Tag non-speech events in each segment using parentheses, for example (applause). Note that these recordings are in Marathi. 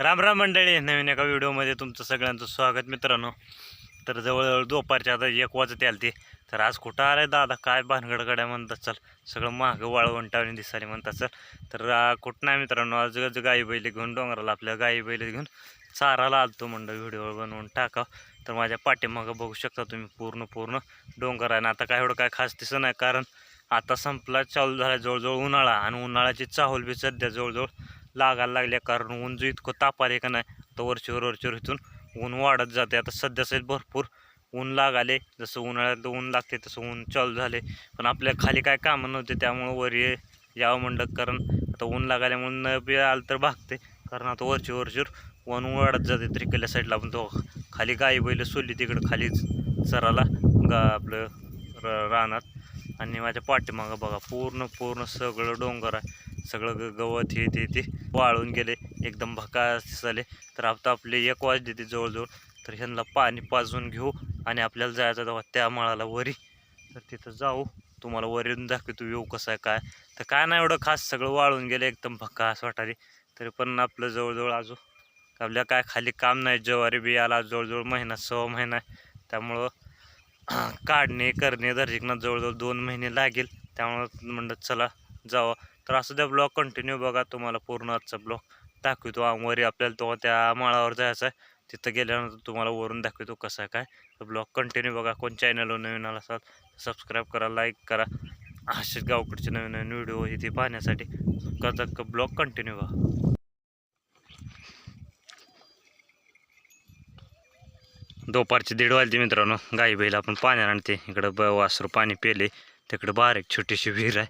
राम राम मंडळी नवीन एका व्हिडिओमध्ये तुमचं सगळ्यांचं स्वागत मित्रांनो. तर जवळजवळ दुपारच्या आता एक वाजत याल ते तर आज कुठं आलं आहे दादा? काय भानगडगड्या म्हणतात चल. सगळं मागं वाळवंटावणी दिसाले म्हणतात चल. तर कुठं नाही मित्रांनो आज गज गाई बैल घेऊन डोंगराला आपल्या गाई बैल घेऊन चाराला आलतो म्हणलं व्हिडिओ बनवून टाका तर माझ्या पाठीमागं बघू शकता तुम्ही पूर्ण पूर्ण डोंगर आहे. आणि आता काय एवढं काय खास दिसत नाही. कारण आता संपला चालू झाला जवळजवळ उन्हाळा. आणि उन्हाळ्याची चाहूल बी सध्या जवळजवळ लागायला लागल्या कारण ऊन जो इतकं ताप आले का नाही तर वरचीवर वरचीवर इथून ऊन वाढत जाते. आता सध्या सध्या भरपूर ऊन लागाले जसं उन्हाळ्यात ऊन लागते तसं ऊन चालू झाले. पण आपल्या खाली काय कामं नव्हते त्यामुळं वर ये यावं म्हणलं. कारण आता ऊन लागाल्यामुळे न बी आलं तर भागते. कारण आता वरची वरचीवर ऊन वाढत जाते त्रिकल्या साईडला पण तो खाली गाई बैल सोडली तिकडं खाली चराला गा आपलं र रानात. आणि माझ्या पाठीमागं बघा पूर्ण पूर्ण सगळं डोंगर आहे. सगळं ग गवत हे ते ते वाळून गेले एकदम भकास झाले. तर आता आपले एक वाज देते जवळजवळ. तर ह्यांना पाणी पाजून घेऊ आणि आपल्याला जायचं तेव्हा त्या माळाला वरी. तर तिथं जाऊ. तुम्हाला वर दाखवतो येऊ कसं आहे काय. तर काय नाही एवढं खास सगळं वाळून गेलं एकदम भकास वाटाले. तरी पण आपलं जवळजवळ अजून आपल्या काय खाली काम नाही ज्वारी बी आला जवळजवळ महिना सहा महिना. त्यामुळं (clears throat) काढणे करणे दर्जिकना जवळजवळ दोन महिने लागेल. त्यामुळं म्हणलं चला जावं. तर असं त्या ब्लॉग कंटिन्यू बघा तुम्हाला पूर्ण आजचा ब्लॉग दाखवतो आमवरी आपल्याला तो त्या माळावर जायचं आहे. तिथं गेल्यानंतर तुम्हाला वरून दाखवतो कसं आहे काय. तर ब्लॉग कंटिन्यू बघा कोण चॅनलवर नवीन आला असाल सबस्क्राईब करा लाईक करा. असेच गावकडचे नवीन नवीन व्हिडिओ इथे पाहण्यासाठी कदक ब्लॉग कंटिन्यू बघा. दुपारची दीड वाजली मित्रांनो. गाई बैल आपण पाण्याला आणते. इकडं ब वासरू पाणी पेले. तिकडं बारीक छोटीशी विहीर आहे.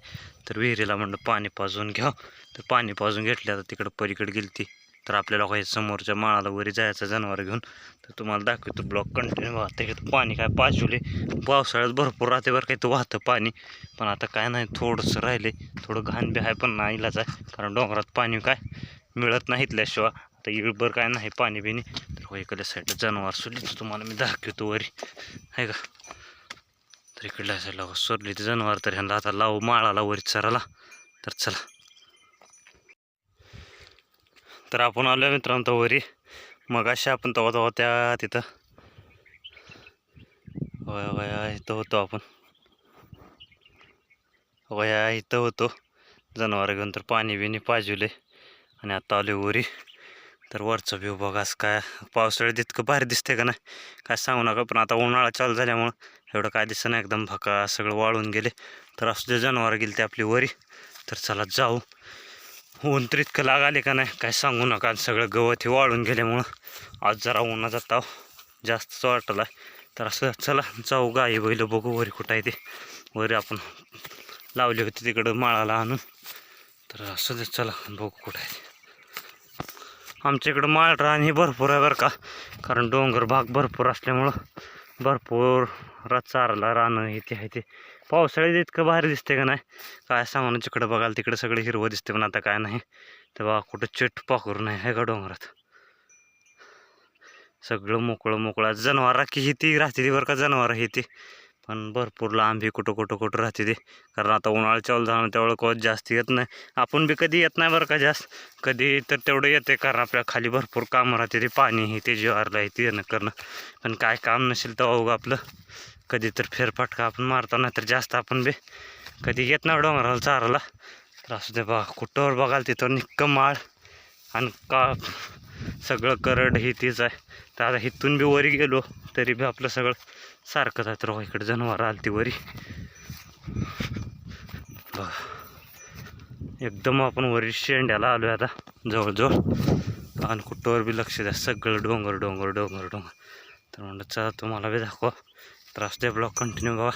तर विहिरीला म्हणलं पाणी पाजून घ्या तर पाणी पाजून घेतलं तर तिकडं पलीकडे गेली ती. तर आपल्याला काही समोरच्या माळाला वरी जायचं जनावर घेऊन. तर तुम्हाला दाखवतो ब्लॉक कंटिन्यू वाहतं तिकडं पाणी काय पाजवले पावसाळ्यात भरपूर राहते बरं काही तर वाहतं पाणी. पण आता काय नाही थोडंसं राहिले थोडं घाण बी आहे पण नाही इलाच आहे. कारण डोंगरात पाणी काय मिळत नाही इथल्याशिवाय. आता इळभर काय नाही पाणी बिणी तर हो इकडल्या साईडला जनावर सुद्धा तुम्हाला मी दाखवतो वरी. आहे का? तर इकडल्या साईडला सोडली ते जनावर तर ह्यांना आता लावू माळाला वरी सराला तर चला. तर आपण आलो मित्रांनो वरी. मग अशा आपण तवा तवा त्या तिथं. वया वया इथं होतो आपण. वया इथं होतो. जनावर घेऊन तर पाणी बिणी पाजवले. आणि आता आले वरी. तर वरचं व्ह्यू बघास काय पावसाळ्यात इतकं भारी दिसते का नाही? काय सांगू नका पण आता उन्हाळा चालू झाल्यामुळं एवढं काय दिसतं नाही. एकदम भका सगळं वाळून गेले. तर असं जे जनावर गेले ते आपली वरी. तर चला जाऊ. ऊन तर इतकं लागाले का नाही? काय सांगू नका. आणि सगळं गवत हे वाळून गेल्यामुळं आज जरा उन्हाचा ताव जास्तच वाटला तर असं चला जाऊ गाई बैल बघू वरी कुठं आहे ते. वरी आपण लावली होती तिकडं माळाला आणून. तर असं चला बघू कुठं आहे आमच्या इकडं माळ रान हे भरपूर आहे बरं का. कारण डोंगर भाग भरपूर असल्यामुळं भरपूर रा रानं हे ते आहे ते. पावसाळ्यात इतकं भारी दिसते का नाही? काय सांगू जिकडं बघाल तिकडं सगळं हिरवं दिसते पण आता काय नाही. तेव्हा कुठं चिट पाखरू नाही आहे का डोंगरात? सगळं मोकळं मोकळं. जनावर की ही ती राहते ती बरं का जनावर ही ती. पण भरपूर लांब कुठं कुठं कुठं राहते ते. कारण आता उन्हाळा चालू झाला तेवढं कोच जास्त येत नाही. आपण बी कधी येत नाही बरं का जास्त. कधी तर तेवढं येते कारण आपल्या खाली भरपूर कामं राहते ते. पाणी हे ते ज्वारला हे ते येणं करणं. पण काय काम नसेल तेव्हा उगा आपलं. कधी तर फेरफाटका आपण मारतो नाही तर जास्त आपण बी कधी येत नाही डोंगराला चाराला. तर असू दे बघा कुठंवर बघाल तिथं निक्कं माळ आणि का सगळं करड हे तेच आहे. तर आता इथून बी वरी गेलो तरी बी आपलं सगळं सारखंच आहे तर हो, इकडे जनावर आलती वरी. एकदम आपण वरी शेंड्याला आलो आता जवळजवळ. आणि कुठंवर बी लक्ष द्या सगळं डोंगर डोंगर डोंगर डोंगर. तर म्हणलं चला तुम्हाला बी दाखवा. त्रास दे द्या कंटिन्यू बघा.